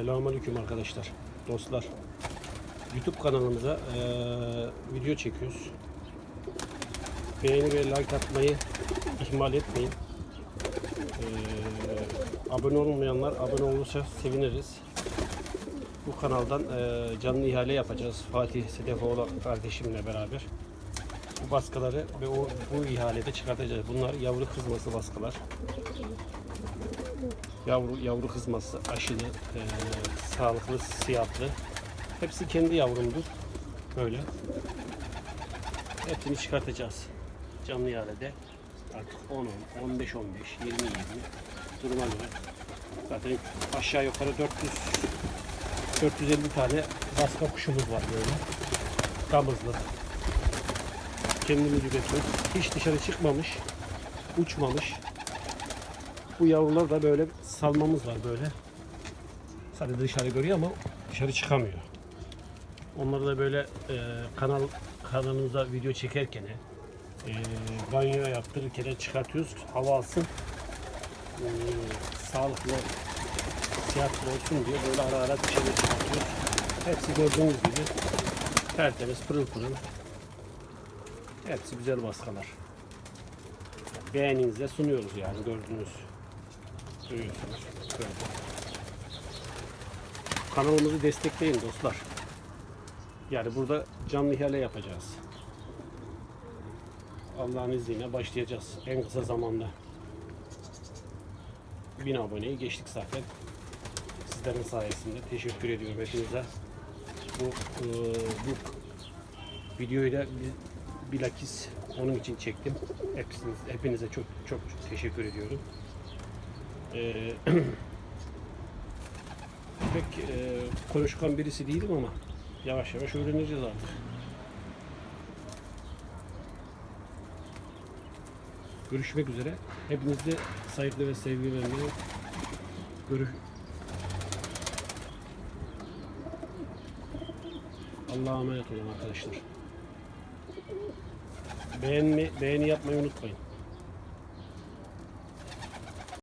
Selamünaleyküm arkadaşlar, dostlar. YouTube kanalımıza eee, video çekiyoruz. Beğeni ve like atmayı ihmal etmeyin. Eee, abone olmayanlar abone olursa seviniriz. Bu kanaldan eee, canlı ihale yapacağız Fatih Sedefoğlu kardeşimle beraber. Bu baskıları ve o, bu ihalede çıkartacağız. Bunlar yavru kızması baskılar. Yavru yavru kızması aşılı, eee, sağlıklı, siyahlı. Hepsi kendi yavrumdur. Böyle. Hepsini çıkartacağız. Canlı ihalede. Artık 10, 10, 15, 15, 20, 20 duruma göre. Zaten aşağı yukarı 400 450 tane baska kuşumuz var böyle. Damızlı. Kendimiz üretiyoruz. Hiç dışarı çıkmamış, uçmamış. Bu yavrular da böyle salmamız var böyle. Sadece dışarı görüyor ama dışarı çıkamıyor. Onları da böyle e, kanal kanalımıza video çekerken e, banyo yaptırırken çıkartıyoruz. Hava alsın. E, sağlıklı sıhhatli olsun diye böyle ara ara dışarı çıkartıyoruz. Hepsi gördüğünüz gibi tertemiz pırıl pırıl. Hepsi güzel baskalar. Beğeninize sunuyoruz yani gördüğünüz. Kanalımızı destekleyin dostlar. Yani burada canlı ihale yapacağız. Allah'ın izniyle başlayacağız en kısa zamanda. 1000 aboneyi geçtik zaten. Sizlerin sayesinde teşekkür ediyorum hepinize. Bu e, bu videoyu da bi- bilakis onun için çektim. Hepsiniz, hepinize çok çok teşekkür ediyorum. Ee, pek e, konuşkan birisi değilim ama yavaş yavaş öğreneceğiz artık. Görüşmek üzere. Hepinizde saygı ve sevgi vermeyi görüş. Allah'a emanet olun arkadaşlar. Beğenme, beğeni yapmayı unutmayın.